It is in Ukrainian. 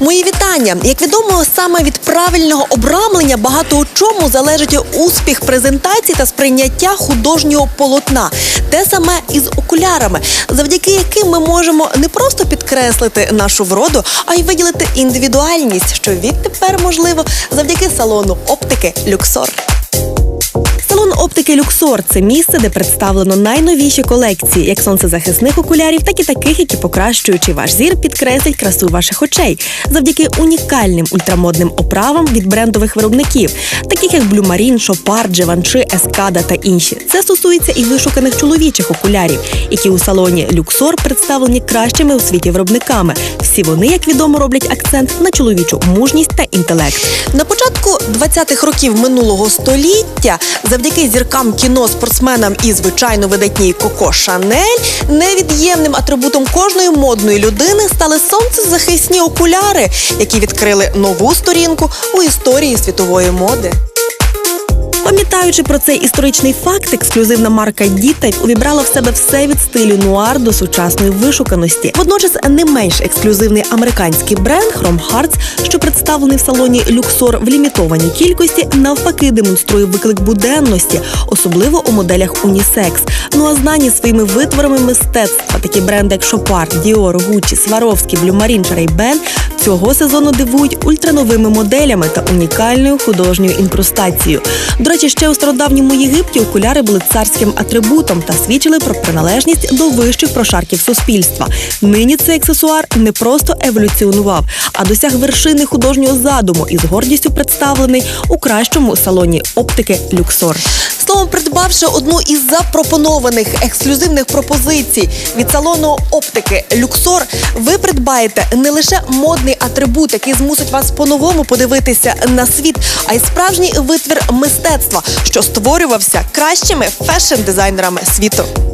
Мої вітання. Як відомо, саме від правильного обрамлення багато у чому залежить успіх презентації та сприйняття художнього полотна. Те саме і з окулярами, завдяки яким ми можемо не просто підкреслити нашу вроду, а й виділити індивідуальність, що відтепер можливо завдяки салону оптики Люксор. Оптики Люксор це місце, де представлено найновіші колекції, як сонцезахисних окулярів, так і таких, які покращуючи ваш зір, підкреслять красу ваших очей завдяки унікальним ультрамодним оправам від брендових виробників, таких як Marine, Шопар, Дживанши, Ескада та інші. Це стосується і вишуканих чоловічих окулярів, які у салоні Люксор представлені кращими у світі виробниками. Всі вони, як відомо, роблять акцент на чоловічу мужність та інтелект. На початку 20-х років минулого століття, завдяки зіркам кіно, спортсменам і звичайно видатній Коко Шанель, невід'ємним атрибутом кожної модної людини стали сонцезахисні окуляри, які відкрили нову сторінку у історії світової моди. Пам'ятаючи про цей історичний факт, ексклюзивна марка Дітей увібрала в себе все від стилю нуар до сучасної вишуканості. Водночас не менш ексклюзивний американський бренд Chrome Hearts, що представлений в салоні Люксор в лімітованій кількості, навпаки демонструє виклик буденності, особливо у моделях унісекс. Ну а знані своїми витворами мистецтва, такі бренди, як Шопар, Діор, Гуччі, Сваровські, Блюмарін Ray-Ban цього сезону дивують ультрановими моделями та унікальною художньою інкрустацією. До речі, у стародавньому Єгипті окуляри були царським атрибутом та свідчили про приналежність до вищих прошарків суспільства. Нині цей аксесуар не просто еволюціонував, а досяг вершини художнього задуму і з гордістю представлений у кращому салоні оптики Люксор. Словом, придбавши одну із запропонованих ексклюзивних пропозицій від салону оптики Люксор, ви придбаєте не лише модний атрибут, який змусить вас по-новому подивитися на світ, а й справжній витвір мистецтва, що створювався кращими фешн-дизайнерами світу.